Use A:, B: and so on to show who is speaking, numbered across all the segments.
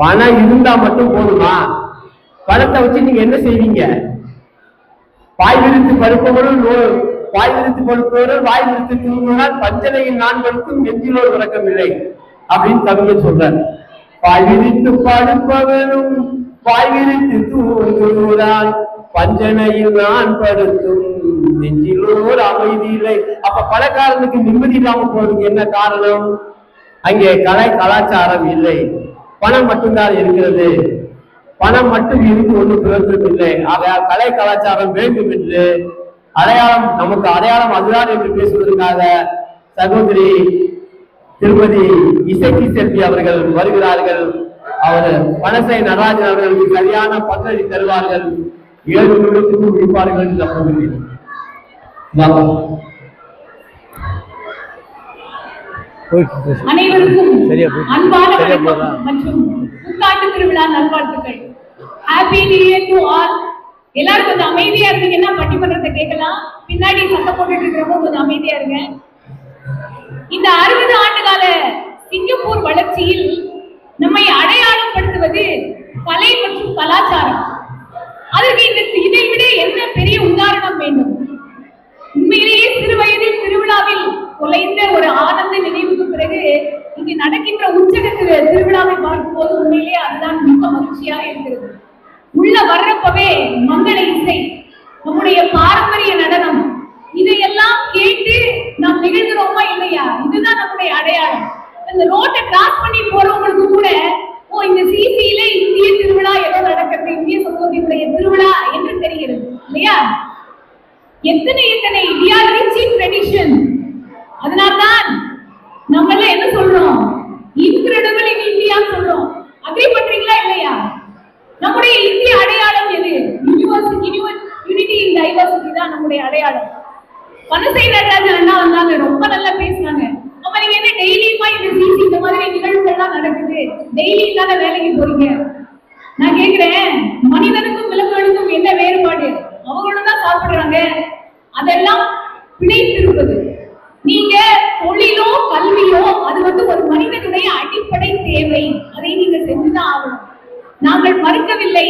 A: பணம் இருந்தா மட்டும் போதுமா? பணத்தை வச்சு நீங்க என்ன செய்வீங்க? பாய் விரித்து படுப்பவரும் நோ- பாய் விரித்து படுப்பவரும் வாய் விரித்து திரும்பினால் பஞ்சனையின் நான் படுத்தும் நெஞ்சிலோர் விளக்கம் இல்லை அப்படின்னு தமிழ் சொல்றார். பாய் விரித்து படுப்பவரும் பாய் விரித்து தூங்குவதால் பஞ்சனையில் நான் படுத்தும் நெஞ்சிலோர் அமைதி இல்லை. அப்ப பணக்காரனுக்கு நிம்மதி இல்லாம போறதுக்கு என்ன காரணம்? அங்கே கலை கலாச்சாரம் இல்லை. பணம் மட்டும்தான் இருக்கிறது. பணம் மட்டும் இருந்து ஒன்றும் பிரயோஜனம் இல்லை. ஆகையால் கலை கலாச்சாரம் வேண்டும் என்று அடையாளம் நமக்கு அடையாளம் அதுதான் என்று பேசுவதற்காக சகோதரி திருமதி இசைக்கு செல்வி அவர்கள் வருகிறார்கள். அவர் பனசை நடராஜன் அவர்களுக்கு சரியான பங்களிப்பு தருவார்கள். ஏழு நிமிடத்துக்கும் முடிப்பார்கள் என்று நம்புகிறேன்
B: போயிட்டு.
C: அனைவருக்கும். அன்பான வணக்கம்
B: போதா?
C: மற்றும் புத்தாண்டு திருவிழா நல்வாழ்த்துக்கள் happy new year to all எல்லாரும் கொஞ்சம் அமைதியா இருந்தீங்கன்னா பட்டிமன்றத்தை கேட்கலாம் பின்னாடி சத்தம் போட்டுட்டு இருக்கிறவங்க கொஞ்சம் அமைதியா இருங்க இந்த அறுபது ஆண்டு கால சிங்கப்பூர் வளர்ச்சியில் நம்மை அடையாளப்படுத்துவது கலை மற்றும் கலாச்சாரம் அதற்கு இந்த இதை விட என்ன பெரிய உதாரணம் வேண்டும் உண்மையிலேயே சிறு வயதில் திருவிழாவில் தொலைந்த ஒரு ஆனந்த நினைவுக்கு பிறகு இங்கு நடக்கின்ற உச்சக திருவிழாவை திருவிழாவை பார்க்கும்போது உண்மையிலேயே அதுதான் மிக மகிழ்ச்சியா இருக்கிறது. உள்ள வர்றப்பவே மங்கள இசை நம்முடைய பாரம்பரிய நடனம் இதையெல்லாம் கேட்டு நாம் நிகழ்கிறோமா இல்லையா? இதுதான் நம்முடைய அடையாளம். இந்த ரோட்டை கிராஸ் பண்ணி போறவங்களுக்கு கூட ஓ இந்த சிசியில இந்திய திருவிழா ஏதோ நடக்கிறது இந்திய சமூகத்தினுடைய திருவிழா என்று தெரிகிறது இல்லையா? எத்தனை எத்தனை we are rich in tradition. அதனால்தான் நம்மள என்ன சொல்றோம்? இன்கிரெடிபிள் இன் இந்தியா சொல்றோம். அக்ரி பண்றீங்களா இல்லையா? நம்முடைய இந்திய அடையாளம் எது? யூனிவர்சிட்டி யூனிட்டி இன் டைவர்சிட்டி தான் நம்முடைய அடையாளம். பனசை நடராஜன் அண்ணா வந்தாங்க. ரொம்ப நல்லா பேசினாங்க. அப்ப நீங்க என்ன டெய்லியுமா இந்த சிசி இந்த மாதிரி நிகழ்வுகள்லாம் நடக்குது? டெய்லி இல்லாத வேலைக்கு போறீங்க. நான் கேக்குறேன். மனிதனுக்கும் விலங்குகளுக்கும் என்ன வேறுபாடு? அவங்களும் தான் சாப்பிடுறாங்க. அதெல்லாம் பிணைத்திருப்பது நீங்க தொழிலோ கல்வியோ அது வந்து ஒரு மனிதனுடைய அடிப்படை தேவை அதை நீங்க செஞ்சுதான் ஆகணும் நாங்கள் மறுக்கவில்லை.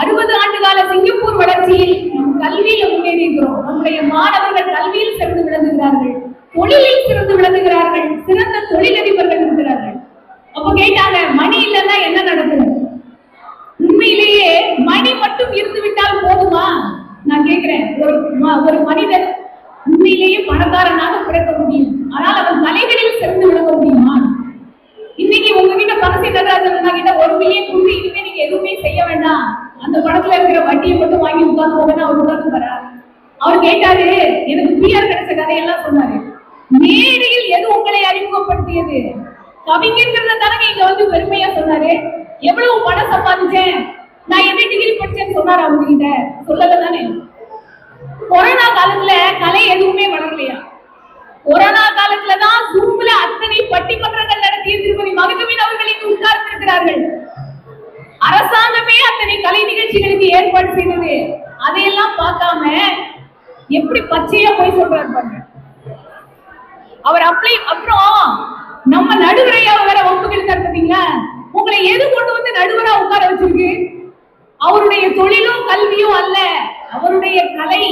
C: அறுபது ஆண்டு கால சிங்கப்பூர் வளர்ச்சியில் நம் கல்வியில முன்னேறுகிறோம். நம்முடைய மாணவர்கள் கல்வியில் சிறந்து விளங்குகிறார்கள். தொழிலில் சிறந்து விளங்குகிறார்கள். சிறந்த தொழிலதிபர்கள் இருக்கிறார்கள். அப்ப கேட்டாங்க மணி இல்லைன்னா என்ன நடக்குது உண்மையிலேயே மணி மட்டும் இருந்து விட்டால் போதுமா? நான் கேட்கிறேன். ஒரு ஒரு மனிதன் உண்மையிலேயே பணக்காரனாக பிறக்க முடியும். ஆனால் அவன் தலைகளில் சிறந்து விளங்க முடியும். உங்ககிட்ட பணத்தை நடராஜன் கிட்ட ஒரு மில்லியன் கொடுத்து இனிமே நீங்க எதுவுமே செய்ய வேண்டாம். அந்த படத்துல இருக்கிற வட்டியை மட்டும் வாங்கி உட்கார்ந்து போகணும் அவர் உட்கார்ந்து வரா அவர் கேட்டாரு எனக்கு பிஆர் கிடைச்ச கதையெல்லாம் சொன்னாரு. மேடையில் எது உங்களை அறிமுகப்படுத்தியது? கவிஞர்கிறத தானே இங்க வந்து பெருமையா சொன்னாரு. எவ்வளவு பணம் சம்பாதிச்சேன்? நான் என்ன டிகிரி படிச்சேன்னு சொன்னாரு அவங்க கிட்ட சொல்லல தானே. கொரோனா காலத்துல கலை எதுவுமே வளரலையா? கொரோனா காலத்துல தான் ஜூம்ல அத்தனை பட்டிமன்றங்கள் நடத்திய திருமதி மகஜமின் அவர்கள் இங்கு உட்கார்ந்திருக்கிறார்கள். அரசாங்கமே அத்தனை கலை நிகழ்ச்சிகளுக்கு ஏற்பாடு செய்தது. அதையெல்லாம் பார்க்காம எப்படி பச்சையா போய் சொல்றாரு பாருங்க. அவர் அப்ளை அப்புறம் நம்ம நடுவரையா வேற ஒப்புக்கெடுத்தார் பாத்தீங்களா? உங்களை எது கொண்டு வந்து நடுவரா உட்கார வச்சிருக்கு? அவருடைய தொழிலும் கல்வியும் அல்ல. அவருடைய கலை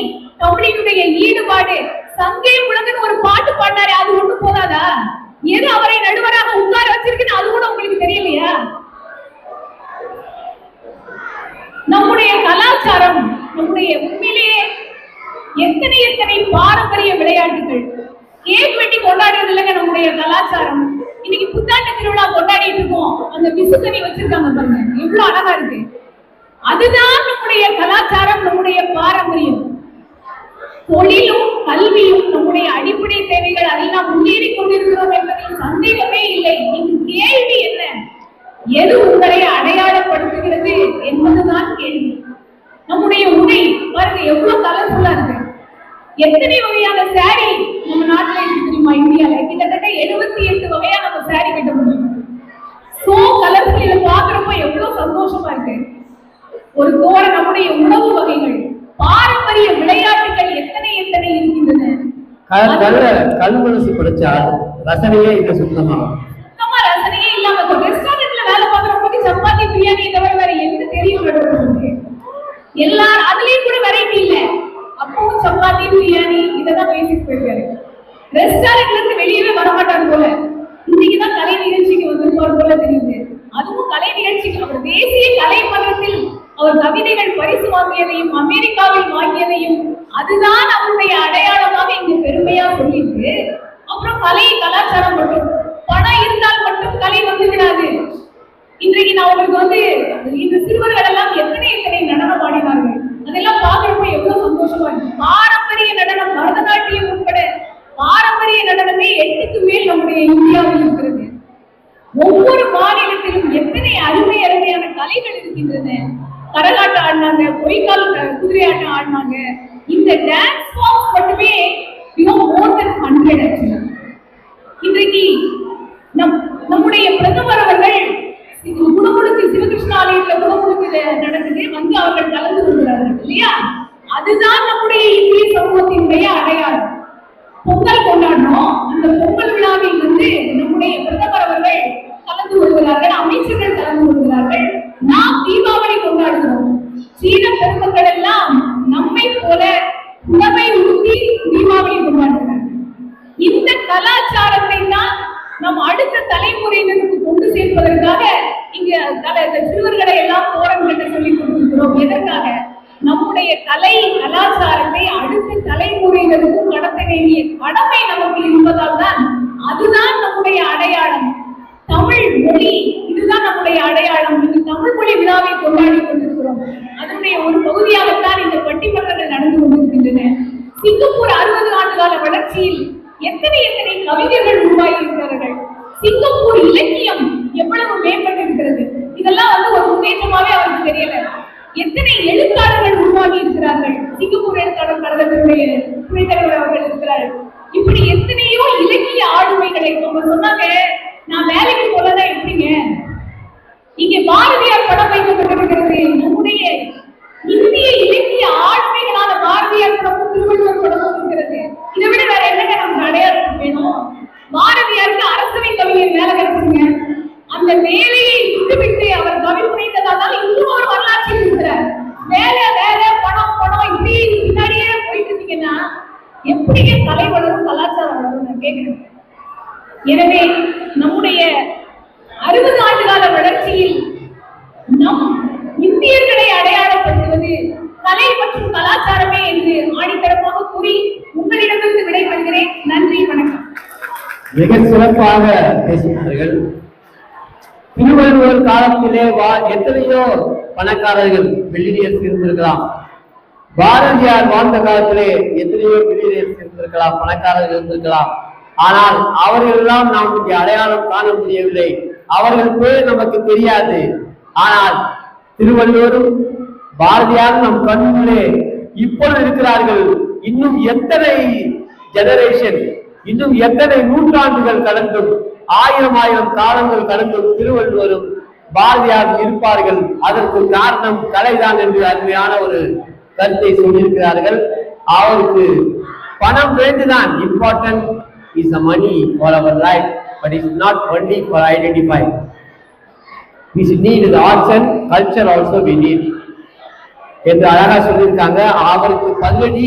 C: தமிழினுடைய ஈடுபாடு. சங்கே உலகன்னு ஒரு பாட்டு பாடினாரு அது ஒண்ணு போதாதா? எது அவரை நடுவராக உட்கார வச்சிருக்குன்னு அது கூட உங்களுக்கு தெரியலையா? நம்முடைய கலாச்சாரம் நம்முடைய உண்மையிலேயே எத்தனை எத்தனை பாரம்பரிய விளையாட்டுகள். கேக் வெட்டி கொண்டாடுறது இல்லைங்க நம்முடைய கலாச்சாரம். இன்னைக்கு புத்தாண்டு திருவிழா கொண்டாடிட்டு இருக்கோம். அந்த விசுத்தனி வச்சிருக்காங்க பாருங்க. எவ்வளவு அழகா இருக்கு. அதுதான் நம்முடைய கலாச்சாரம் நம்முடைய பாரம்பரியம். தொழிலும் கல்வியும் நம்முடைய அடிப்படை தேவைகள் அதெல்லாம் முன்னேறி கொண்டிருக்கிறோம் என்பதில் சந்தேகமே இல்லை. இங்கு கேள்வி என்ன? எது உங்களை அடையாளப்படுத்துகிறது என்பதுதான் கேள்வி. நம்முடைய உடை பாருங்க எவ்வளவு கலர்ஃபுல்லா இருக்கு. எத்தனை வகையான சாரி நம்ம நாட்டுல இருக்கு தெரியுமா இந்தியால? கிட்டத்தட்ட எழுபத்தி எட்டு வகையா நம்ம சாரி கட்ட முடியும் சோ கலர்ஃபுல் இதை பாக்குறப்ப எவ்வளவு சந்தோஷமா இருக்கு. ஒரு கோர நம்முடைய உணவு
A: கல்ல கல் மனசு படிச்ச ஆள் ரசனையே இல்ல சுத்தமா.
C: ரசனையே இல்லாம ஒரு ரெஸ்டாரண்ட்ல வேலை பாக்குறவங்களுக்கு சப்பாத்தி பிரியாணி இந்த மாதிரி வேற என்ன தெரியும் எல்லாரும் அதுலயும் கூட வெரைட்டி இல்ல. அப்பவும் சப்பாத்தி பிரியாணி இதெல்லாம் பேசிட்டு போயிருக்காரு ரெஸ்டாரண்ட்ல இருந்து வெளியவே வர மாட்டாரு போல இன்னைக்குதான் கலை நிகழ்ச்சிக்கு வந்திருப்பாரு போல தெரியுது. அதுவும் கலை நிகழ்ச்சிக்கு அவர் தேசிய கலை மன்றத்தில் அவர் கவிதைகள் பரிசு வாங்கியதையும் அமெரிக்காவில் வாங்கியதையும் அதுதான் அவருடைய அடையாளமாக இங்கு பெருமையா சொல்லிட்டு அப்புறம் கலை கலாச்சாரம் மட்டும். பணம் இருந்தால் மட்டும் கலை வந்து விடாது இன்றைக்கு நான் உங்களுக்கு வந்து இந்த சிறுவர் எல்லாம் எத்தனை எத்தனை நடனம் ஆடினார்கள் அதெல்லாம் பார்க்கிறப்ப எவ்வளவு சந்தோஷமா இருக்கு பாரம்பரிய நடனம் பரதநாட்டியம் உட்பட பாரம்பரிய நடனமே எட்டுக்கு மேல் நம்முடைய இந்தியாவில் இருக்கிறது ஒவ்வொரு மாநிலத்திலும் எத்தனை அருமை அருமையான கலைகள் இருக்கின்றன கரகாட்டம் ஆடினாங்க பொய்க்கால் குதிரை ஆட்டம் ஆடினாங்க. இந்த டான்ஸ் ஃபார்ம்ஸ் மட்டுமே மோர் தென் ஹண்ட்ரட் ஆக்சுவலா இன்றைக்கு நம் நம்முடைய பிரதமர் அவர்கள் குடமுழுக்கு சிவகிருஷ்ண ஆலயத்துல குணமுழுக்கு நடக்குது. வந்து அவர்கள் கலந்து கொள்கிறார்கள் இல்லையா? அதுதான் நம்முடைய இந்திய சமூகத்தினுடைய அடையாளம். பொங்கல் கொண்டாடுறோம். அந்த பொங்கல் விழாவில் வந்து நம்முடைய பிரதமர் அவர்கள் கலந்து கொள்கிறார்கள் அமைச்சர்கள் கலந்து கொள்கிறார்கள். நாம் தீபாவளி கொண்டாடுகிறோம். சீன பெருமக்கள் எல்லாம் நம்மை போல உணவை ஊட்டி தீபாவளி கொண்டாடுகிறார்கள் இந்த கலாச்சாரத்தை தான் நம் அடுத்த தலைமுறையினருக்கு கொண்டு சேர்ப்பதற்காக இங்க இந்த சிறுவர்களை எல்லாம் தோரம் கட்ட சொல்லி கொண்டிருக்கிறோம் எதற்காக? நம்முடைய கலை கலாச்சாரத்தை அடுத்த தலைமுறையினருக்கும் கடத்த வேண்டிய கடமை நமக்கு இருப்பதால் தான் அதுதான் நம்முடைய அடையாளம். மொழி இதுதான் நம்முடைய அடையாளம். இந்த தமிழ் மொழி விழாவை கொண்டாடி கொண்டிருக்கிறோம். அதனுடைய ஒரு பகுதியாகத்தான் இந்த பட்டிமன்றங்கள் நடந்து கொண்டிருக்கின்றன. சிங்கப்பூர் அறுபது ஆண்டு கால வளர்ச்சியில் எத்தனை எத்தனை கவிஞர்கள் உருவாகி இருக்கிறார்கள் சிங்கப்பூர் இலக்கியம் எவ்வளவு மேம்பட்டிருக்கிறது? இதெல்லாம் வந்து ஒரு முன்னேற்றமாவே அவருக்கு தெரியல. எத்தனை எழுத்தாளர்கள் உருவாகி இருக்கிறார்கள் சிங்கப்பூர் எழுத்தாளர் கழகத்தினுடைய துணைத்தலைவர் அவர்கள் இருக்கிறார்கள் இப்படி எத்தனையோ இலக்கிய ஆளுமைகளை அவங்க சொன்னாங்க நான் வேலைக்கு பாரதியார் படம் வைக்கப்பட்டிருக்கிறது. நம்முடைய இந்திய இலக்கிய ஆளுமைகளான பாரதியார் படமும் திருவள்ளுவர் படமும் இருக்கிறது இதை விட வேற என்னங்க நமக்கு அடையாளம் வேணும் பாரதியாருக்கு அரசவை கவிஞர் வேலை கிடைச்சுங்க அந்த வேலையை விட்டுவிட்டு அவர் கவி புனைந்ததால் இன்னும் ஒரு வரலாற்றில் இருக்கிறார் வேலை வேலை பணம் பணம் இப்படி பின்னாடியே போயிட்டு இருந்தீங்கன்னா எப்படிங்க கலை வளரும் கலாச்சாரம் வளரும் நான் கேட்கிறேன் எனவே நம்முடைய அறுபது ஆண்டு கால வளர்ச்சியில் நம் இந்தியர்களை அடையாளப்படுத்துவது கலை மற்றும் கலாச்சாரமே என்று ஆணித்தரமாக கூறி உங்களிடமிருந்து விடைபெறுகிறேன் நன்றி வணக்கம்
A: மிக சிறப்பாக பேசினார்கள் திருவள்ளுவர் காலத்திலே வா எத்தனையோ பணக்காரர்கள் மில்லினியர்ஸ் இருந்திருக்கலாம். பாரதியார் வாழ்ந்த காலத்திலே எத்தனையோ மில்லினியர்ஸ் இருந்திருக்கலாம் பணக்காரர்கள் இருந்திருக்கலாம். ஆனால் அவர்களெல்லாம் நாம் இங்கே அடையாளம் காண முடியவில்லை. அவர்கள் பேர் நமக்கு தெரியாது. ஆனால் திருவள்ளுவரும் பாரதியார் நம் கண்களே இப்பொழுது இருக்கிறார்கள். இன்னும் எத்தனை ஜெனரேஷன் இன்னும் எத்தனை நூற்றாண்டுகள் கடந்தும் ஆயிரம் ஆயிரம் காலங்கள் கடந்தும் திருவள்ளுவரும் பாரதியார் இருப்பார்கள். அதற்கு காரணம் கலைதான் என்று அருமையான ஒரு கருத்தை சொல்லியிருக்கிறார்கள். அவருக்கு பணம் வேண்டுதான். Important is a money for our life but is not only for identify we need the arts and culture also we need என்று அழகா சொல்லியிருக்காங்க. அவருக்கு பதிலடி